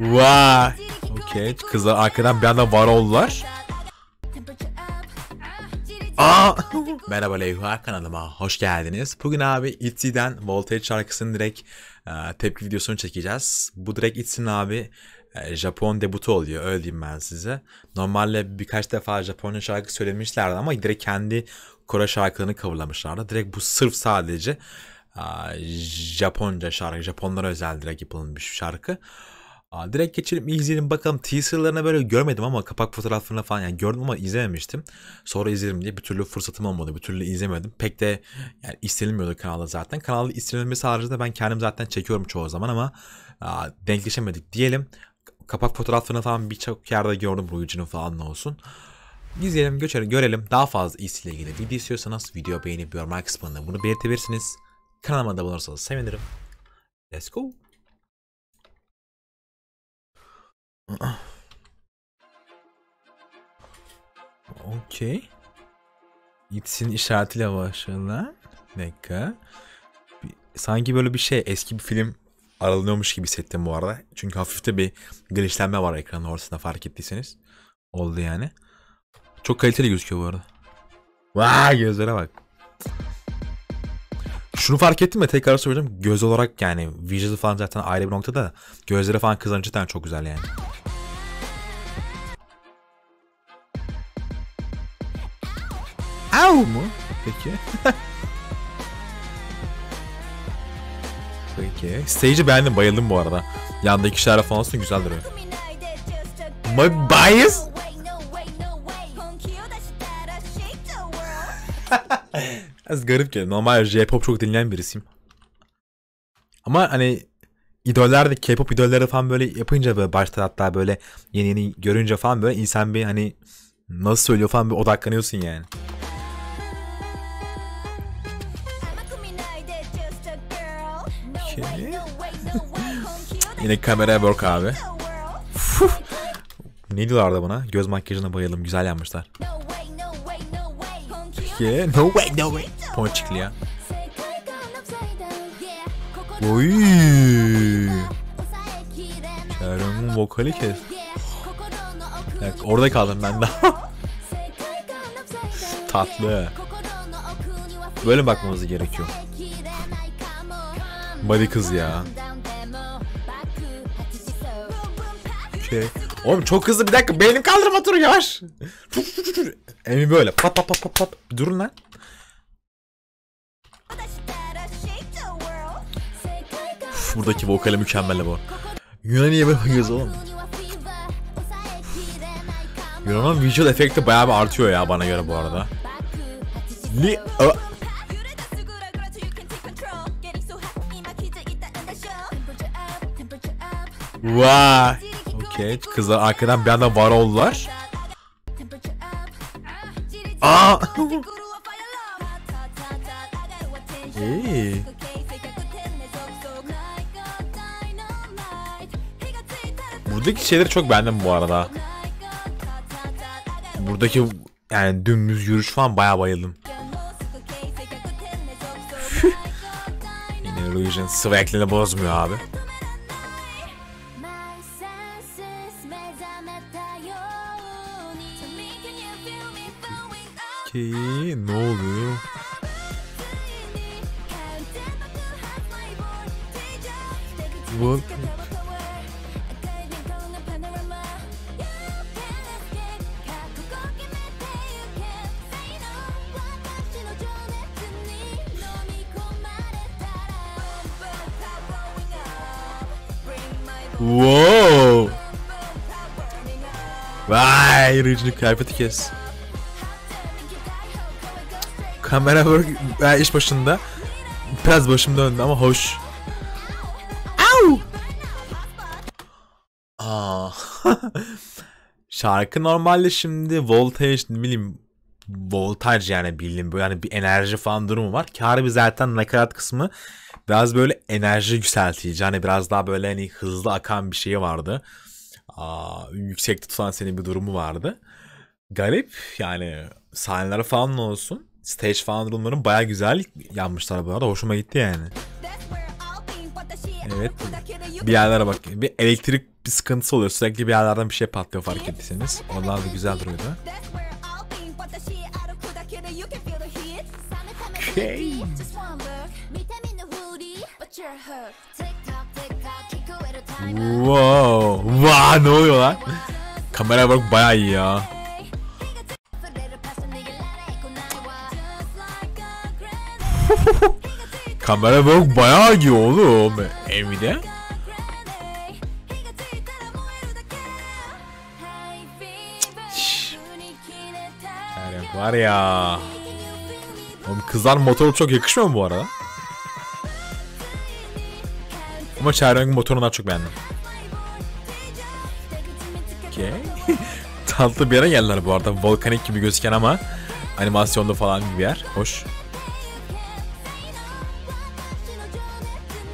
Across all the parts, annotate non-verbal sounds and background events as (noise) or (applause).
Vay. Okey. Kızlar arkadan bir anda var oldular. Aa! (laughs) Merhaba Leyha kanalıma hoş geldiniz. Bugün abi Itzy'den Voltage şarkısının direkt e, tepki videosunu çekeceğiz. Bu direkt Itzy'nin abi e, Japon debutu oluyor öyle diyeyim ben size. Normalde birkaç defa Japonya şarkı söylemişlerdi ama direkt kendi Kore şarkılarını coverlamışlardı. Direkt bu sırf sadece e, Japonca şarkı, Japonlara özel direkt yapılmış bir şarkı. Aa, direkt geçelim izleyelim bakalım teaserlarını böyle görmedim ama kapak fotoğraflarını falan yani gördüm ama izlememiştim. Sonra izlerim diye bir türlü fırsatım olmadı. Bir türlü izlemedim. Pek de yani istenilmiyordu kanalda zaten. Kanalda istenilmesi haricinde ben kendim zaten çekiyorum çoğu zaman ama aa, denkleşemedik diyelim. Kapak fotoğraflarını falan birçok yerde gördüm Ruichi'nin falan da olsun. İzleyelim, göçelim, görelim. Daha fazla iyisiyle ilgili video istiyorsanız video beğenip yorum kısmında bunu belirtebilirsiniz. Kanalıma da bulursanız sevinirim. Let's go. Okey. X'in işaretiyle başlayan. Bir dakika. Sanki böyle bir şey eski bir film aralanıyormuş gibi hissettim bu arada. Çünkü hafifte bir glitchlenme var ekranın ortasında fark ettiyseniz. Oldu yani. Çok kaliteli gözüküyor bu arada. Vay gözlere bak. Şunu fark ettim mi tekrar söyleyeceğim. Göz olarak yani visual falan zaten ayrı bir noktada. Gözleri falan kızların cidden çok güzel yani. Au mu? Peki. (laughs) Peki. Stage'i beğendim bayıldım bu arada. Yandaki işler falan olsun güzel duruyor. My bias? (laughs) (laughs) Biraz garip ki. Normal J-pop çok dinleyen birisiyim. Ama hani idoller de K-pop idolleri falan böyle yapınca böyle başta hatta böyle yeni yeni görünce falan böyle insan bir hani nasıl söylüyor falan bir odaklanıyorsun yani. Yine kamera work abi. Ne diyorlardı bana? Göz makyajına bayıldım. Güzel yapmışlar. Peki. No way no way. Ponçikli ya. Oy. Kerem'in vokali kes. Orada kaldım ben daha. (laughs) Tatlı. Böyle bakmamız gerekiyor. Body kız ya. Okey. Oğlum çok hızlı bir dakika beynim kaldırma dur yavaş. Emi böyle pat pat pat pat pat. Bir Durun lan. Uf, buradaki vokali mükemmel bu. Yunani'ye böyle hıyız oğlum. Yunan'ın visual efekti bayağı bir artıyor ya bana göre bu arada. Li... Vay. Okey. Kızlar arkadan bir anda var oldular. Aa. İyi. Buradaki şeyleri çok beğendim bu arada. Buradaki yani dümdüz yürüyüş falan bayağı bayıldım. (laughs) Yine Illusion swag'liğini bozmuyor abi. Ki ne oluyor? Bu Wow. Vay rıcını kıyafeti kes. Kamera work iş başında. Biraz başım döndü ama hoş. Au! Aa. (laughs) Şarkı normalde şimdi voltage ne bileyim voltaj yani bildiğim böyle hani bir enerji falan durumu var. Ki harbi zaten nakarat kısmı biraz böyle enerji yükseltici. Hani biraz daha böyle hani hızlı akan bir şey vardı. Aa, yüksek tutan senin bir durumu vardı. Garip yani sahneler falan olsun. Stage falan durumların baya güzel yanmışlar bu arada. Hoşuma gitti yani. Evet. Bir yerlere bak. Bir elektrik bir sıkıntısı oluyor. Sürekli bir yerlerden bir şey patlıyor fark ettiyseniz. Onlar da güzel duruyordu. Okay. Wow. Wow ne oluyor lan? Kamera bak bayağı iyi ya. (laughs) Kamera bak bayağı iyi oğlum. Evde. Yani var ya. Oğlum kızlar motoru çok yakışmıyor mu bu arada? Ama Çayreng'in motorunu daha çok beğendim. Okey. (laughs) Tatlı bir yere geldiler bu arada. Volkanik gibi gözüken ama animasyonda falan bir yer. Hoş.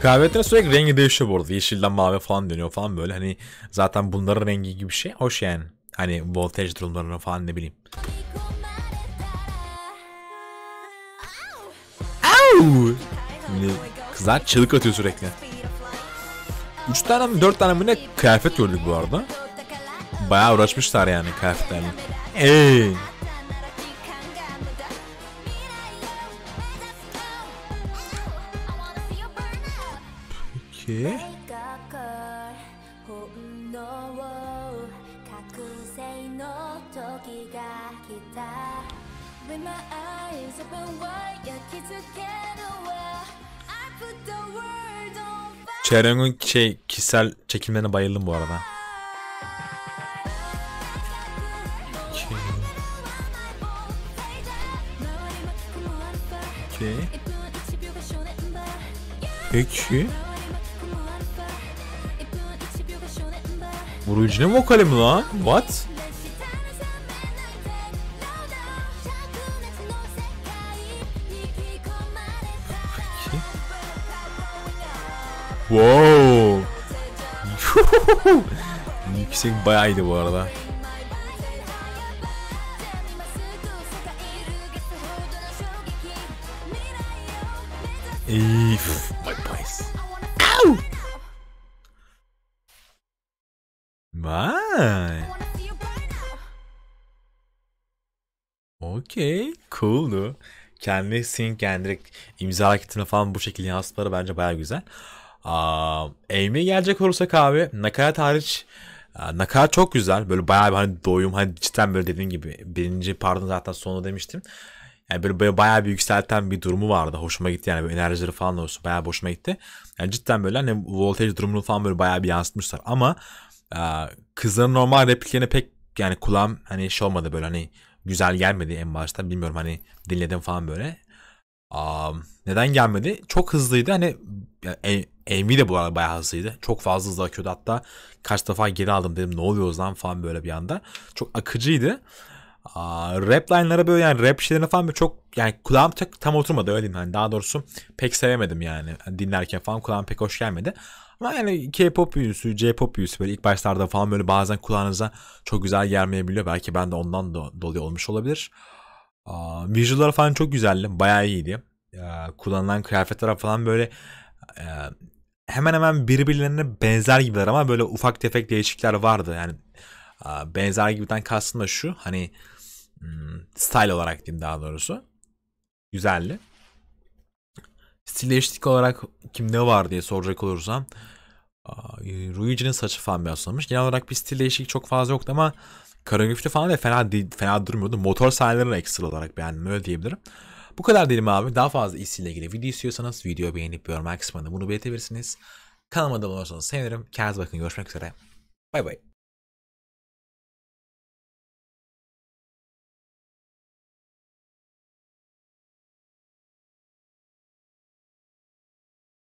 Kıyafetlerin sürekli rengi değişiyor bu arada. Yeşilden mavi falan dönüyor falan böyle. Hani zaten bunların rengi gibi bir şey. Hoş yani. Hani voltage durumlarına falan ne bileyim. Au! Kızlar çığlık atıyor sürekli. 3 tane mi 4 tane mi ne kıyafet gördük bu arada. Bayağı uğraşmışlar yani kıyafetlerle. Eee. 本能を覚醒の時が来た With my eyes open wide 焼き付けるわ I put the world on fire Çeren'in şey kişisel çekimlerine bayıldım bu arada. Okey. Peki. Vurucu'nun vokali mi lan? What? Wow. Yüksek bayağı iyiydi bu arada. If. My boys. Okey. Cool'du. Kendi sync yani direkt imza hareketini falan bu şekilde yansıtmaları bence baya güzel. Aa, aim'e gelecek olursak abi nakarat hariç nakarat çok güzel. Böyle bayağı bir hani doyum hani cidden böyle dediğim gibi birinci pardon zaten sonu demiştim. Yani böyle, böyle bayağı bir yükselten bir durumu vardı. Hoşuma gitti yani böyle enerjileri falan da olsun bayağı hoşuma gitti. Yani cidden böyle hani voltage durumunu falan böyle bayağı bir yansıtmışlar. Ama aa, kızların normal repliklerine pek yani kulağım hani şey olmadı böyle hani güzel gelmedi en başta. Bilmiyorum hani dinledim falan böyle. Aa, neden gelmedi? Çok hızlıydı. Hani e, Amy de bu arada bayağı hızlıydı. Çok fazla hızlı akıyordu. Hatta kaç defa geri aldım dedim ne oluyor o zaman falan böyle bir anda. Çok akıcıydı. Aa, rap line'lara böyle yani rap şeylerine falan böyle çok yani kulağım tek tam oturmadı öyle diyeyim. Yani daha doğrusu pek sevemedim yani. yani dinlerken falan kulağım pek hoş gelmedi. Ama yani K-pop büyüsü, J-pop büyüsü böyle ilk başlarda falan böyle bazen kulağınıza çok güzel gelmeyebiliyor. Belki ben de ondan da dolayı olmuş olabilir. Aa, visual'lar falan çok güzeldi. Bayağı iyiydi. Aa, kullanılan kıyafetler falan böyle e, hemen hemen birbirlerine benzer gibiler ama böyle ufak tefek değişiklikler vardı. Yani aa, benzer gibiden kastım da şu hani hmm, style olarak diyeyim daha doğrusu. Güzeldi. Stil değişiklik olarak kim ne var diye soracak olursam Ruiji'nin saçı falan bir asılmış. Genel olarak bir stil değişiklik çok fazla yoktu ama koreografide falan da fena fena durmuyordu. Motor sahneleri ekstra olarak beğendim öyle diyebilirim. Bu kadar diyelim abi. Daha fazla ile ilgili video istiyorsanız videoyu beğenip yorum kısmında bunu belirtebilirsiniz. Kanalıma da olursanız sevinirim. Kendinize bakın. Görüşmek üzere. Bay bay.